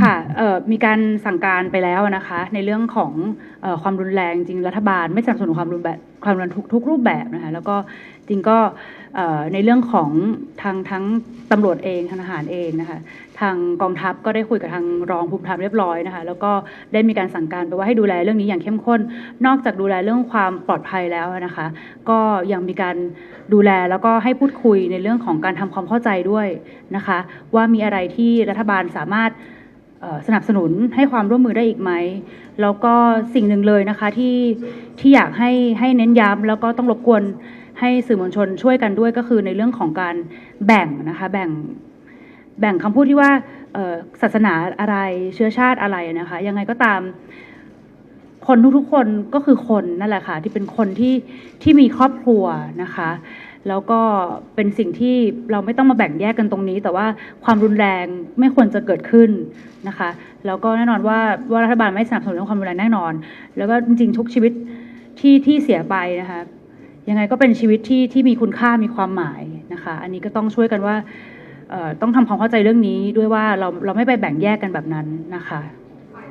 ค่ะเออมีการสั่งการไปแล้วนะคะ ในเรื่องของอความรุนแรงจริงรัฐบาลไม่สนับสนุนความรุนแรง ความรุนทุกทุกรูปแบบนะคะแล้วก็จริงก็ในเรื่องของทางทั้งตำรวจเองทางทหารเองนะคะทางกองทัพก็ได้คุยกับทางรองภูมิธรรมเรียบร้อยนะคะแล้วก็ได้มีการสั่งการไปว่าให้ดูแลเรื่องนี้อย่างเข้มข้น นอกจากดูแลเรื่องความปลอดภัยแล้วนะคะ ก็ยังมีการดูแลแล้วก็ให้พูดคุยในเรื่องของการทำความเข้าใจด้วยนะคะ ว่ามีอะไรที่รัฐบาลสามารถ สนับสนุนให้ความร่วมมือได้อีกไหม แล้วก็สิ่งหนึ่งเลยนะคะที่ที่อยากให้ให้เน้นย้ำแล้วก็ต้องรบกวนให้สื่อมวลชนช่วยกันด้วยก็คือในเรื่องของการแบ่งนะคะแบ่งแบ่งคำพูดที่ว่าศาสนาอะไรเชื้อชาติอะไรนะคะยังไงก็ตามคนทุกๆคนก็คือคนนั่นแหละค่ะที่เป็นคนที่ที่มีครอบครัวนะคะ แล้วก็เป็นสิ่งที่เราไม่ต้องมาแบ่งแยกกันตรงนี้ แต่ว่าความรุนแรงไม่ควรจะเกิดขึ้นนะคะ แล้วก็แน่นอนว่าว่ารัฐบาลไม่สนับสนุนเรื่องความรุนแรงแน่นอน แล้วก็จริงๆทุกชีวิตที่ที่เสียไปนะคะยังไงก็เป็นชีวิตที่ที่มีคุณค่ามีความหมายนะคะ อันนี้ก็ต้องช่วยกันว่าต้องทำความเข้าใจเรื่องนี้ด้วยว่าเราเราไม่ไปแบ่งแยกกันแบบนั้นนะคะ